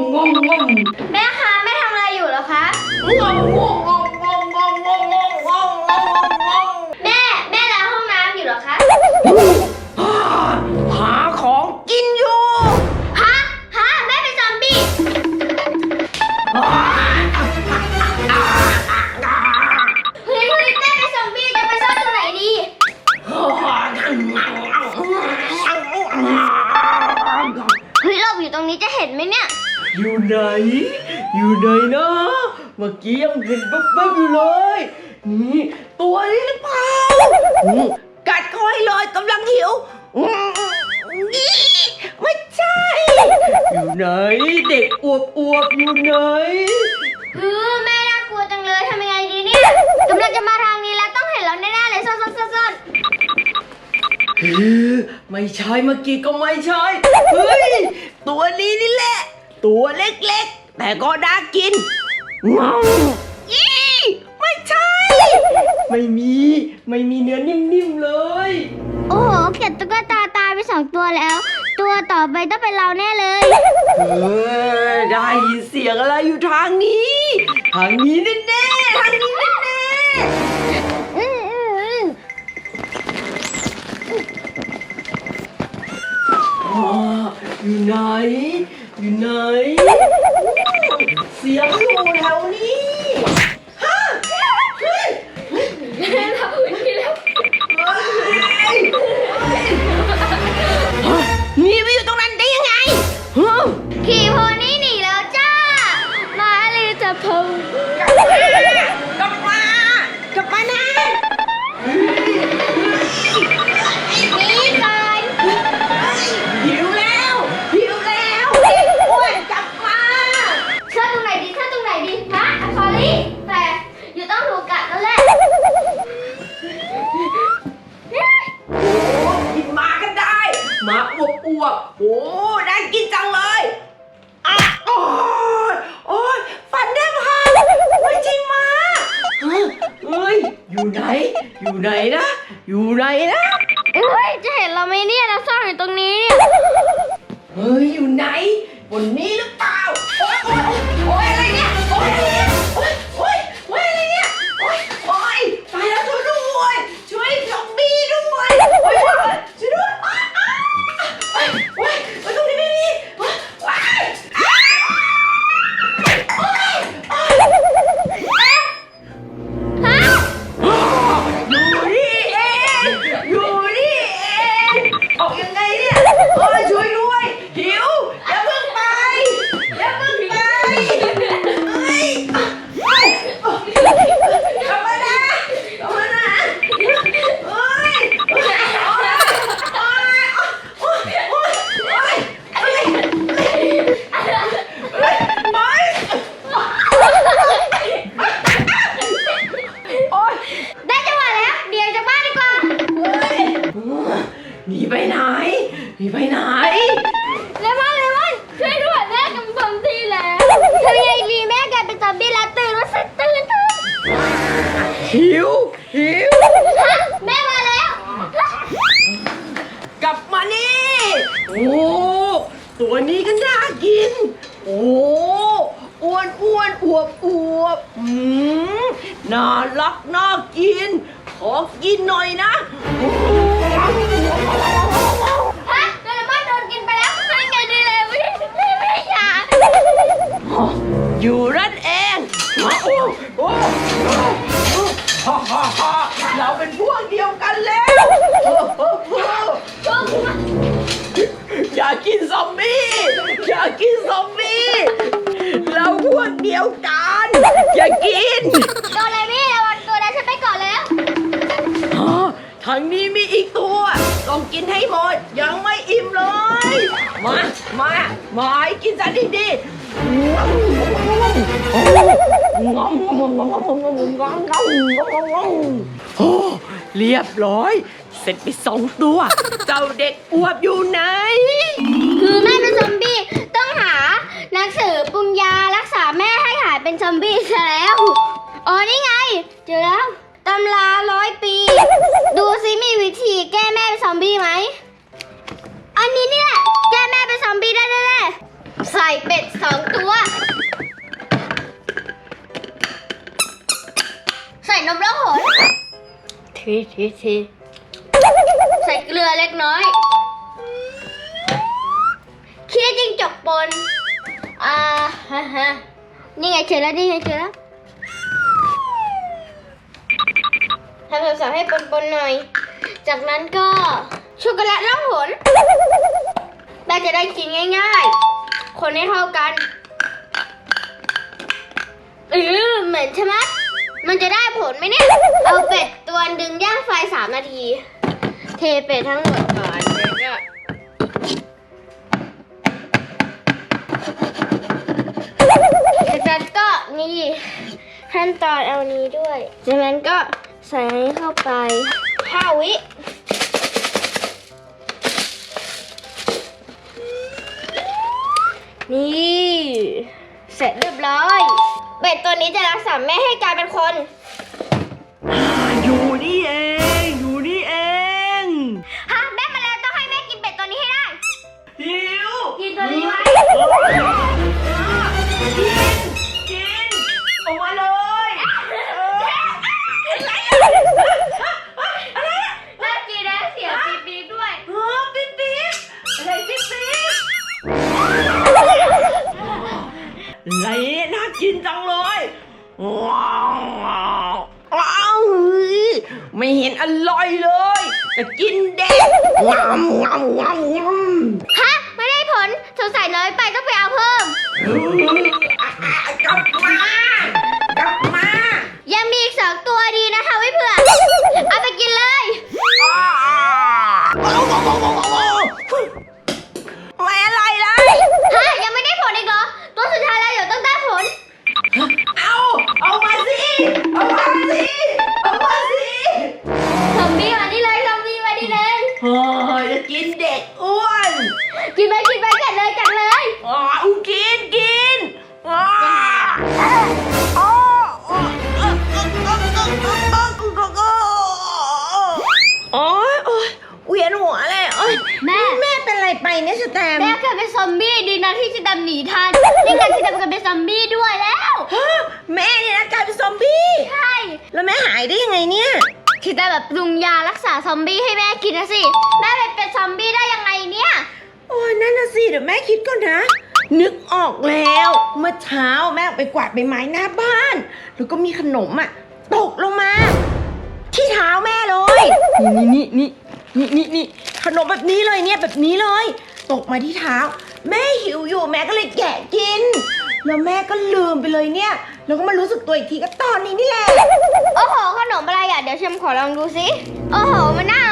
งงงงงแม่คะแม่ทำอะไรอยู่เหรอคะงงงงงงงงงงงงงงงแม่แม่ล้างห้องน้ำอยู่เหรอคะหาของกินอยู่ฮะฮะแม่เป็นซอมบี้เฮ้ยเฮ้ยแม่เป็นซอมบี้จะไปซ่อนตรงไหนดีเฮ้ยเราอยู่ตรงนี้จะเห็นไหมเนี่ย อยู่ไหน อยู่ไหนนะเมื่อกี้ยังเห็นแป๊บๆอยู่เลย นี่ตัวนี้หรือเปล่าอืมกัดเขาให้เลยกำลังหิวอืมนี่ไม่ใช่ อยู่ไหน เด็กอวบอวบๆอยู่ไหนเออแม่น่ากลัวจังเลยทำยังไงดีเนี่ยกำลังจะมาทางนี้แล้วต้องเห็นเราแน่ๆเลยซ่อนซ่อนซ่อนซ่อนเออไม่ใช่เมื่อกี้ก็ไม่ใช่เฮ้ย ตัวนี้นี่แหละ ตัวเล็กๆ แต่ก็น่ากินงงยี่ไม่ใช่ ไม่มี ไม่มีเนื้อนิ่มๆเลย โอ้โหเก็บตุ๊กตาตายไปสองตัวแล้ว ตัวต่อไปต้องเป็นเราแน่เลย เออได้ยินเสียงอะไรอยู่ทางนี้ ทางนี้แน่ๆทางนี้แน่อืมอืมอืมๆอ๋ออยู่ไหน อยู่ไหน เสียงอยู่แถวนี้ วบอวบๆโอ้ได้กินจังเลยอะโอ้ยโอ้ยฟันแทบหักไม่จริงหมาเฮ้ยเฮ้ยอยู่ไหน อยู่ไหนนะ อยู่ไหนนะ เอ้ย จะเห็นเราไหมเนี่ยเราซ่อนอยู่ตรงนี้เนี่ยเฮ้ยอยู่ไหนบนนี้หรือเปล่า โอ๊ยโอ๊ยโอ๊ยอะไรเนี่ย โอ๊ย หิวหิวฮะแม่มาแล้ว กลับมานี่โอ้ตัวนี้ก็น่ากิน โอ้อ้วนอ้วนอวบอวบอืมน่ารักน่ากิน ขอกินหน่อยนะฮะโดเรมอนโดนกินไปแล้วให้ไงดีเลยไม่ไม่ไม่อยากอยู่นั่นเองโอ้โอ้ เราเป็นพวกเดียวกันแล้วโอ้โอ้โอ้อย่ากินซอมบี้อย่ากินซอมบี้เราพวกเดียวกันอย่ากินโดเรมี่ระวังตัวนะฉันไปก่อนแล้วอ๋อทางนี้มีอีกตัวต้องกินให้หมด ยังไม่อิ่มเลย มา มา มาให้กินซะดีๆงอมงอมงอมงอมงอมงอมงอมงอมงอมโอ้เรียบร้อย เสร็จไปสองตัว เจ้าเด็กอวบอยู่ไหน คือแม่เป็นซอมบี้ต้องหาหนังสือปรุงยารักษาแม่ให้หายเป็นซอมบี้ซะแล้ว อ๋อนี่ไง เจอแล้วตำราร้อยปี ดูซิมีวิธีแก้แม่เป็นซอมบี้ไหม อันนี้เนี่ ส่เป็ดสององตัว ใส่นมแล้วหนทีทีทีใส่เกลือเล็กน้อยขี้จิ้งจกปน อ่าฮะฮะนี่ไงเจอแล้วนี่ไงเจอแล้วทำสาวๆให้ปนๆหน่อย จากนั้นก็ช็อกโกแลตล่องหนแม่จะได้กินง่าย ๆ คนให้เท่ากันเออเหม็นใช่ไหมมันจะได้ผลไหมเนี่ย เอาเป็ดตัวดึงย่างไฟสามนาที เทเป็ดทั้งหมดก่อนแล้วก็จากนั้นก็นี่ขั้นตอนเอานี้ด้วย จากนั้นก็ใส่เข้าไปห้าวิ นี่ เสร็จเรียบร้อย เป็ดตัวนี้จะรักษาแม่ให้กลายเป็นคน อะไรเนี่ยน่ากินจังเลยว้าวว้าวว้าวเฮ้ยไม่เห็นอร่อยเลย จะกินเด็กว้าวว้าวว้าวว้าวฮะ ไม่ได้ผล สงสัยน้อยไปต้องไปเอาเพิ่มกลับมา มแม่เคยเป็นซอมบี้ดีนะที่จะดำหนีทันนี่การที่ดำกันเป็นซอมบี้ด้วยแล้วฮะแม่เนี่ยนะกลายเป็นซอมบี้ใช่ แล้วแม่หายได้ยังไงเนี่ยที่แต่แบบปรุงยารักษาซอมบี้ให้แม่กินนะสิแม่ไปเป็นซอมบี้ได้ยังไงเนี่ย โอ้ยนั่นน่ะสิเดี๋ยวแม่คิดก่อนนะ นึกออกแล้ว เมื่อเช้าแม่ออกไปกวาดใบไม้หน้าบ้าน แล้วก็มีขนมอะตกลงมา ที่เท้าแม่เลย นี่นี่นี่นี่นี่นี่ขนมแบบนี้เลยเนี่ยแบบนี้เลย ตกมาที่เท้า แม่หิวอยู่แม่ก็เลยแกะกิน แล้วแม่ก็ลืมไปเลยเนี่ย แล้วก็มารู้สึกตัวอีกทีก็ตอนนี้นี่แหละ โอ้โห ขนมอะไรอะ เดี๋ยวเชมขอลองดูสิ โอ้โห มันน่า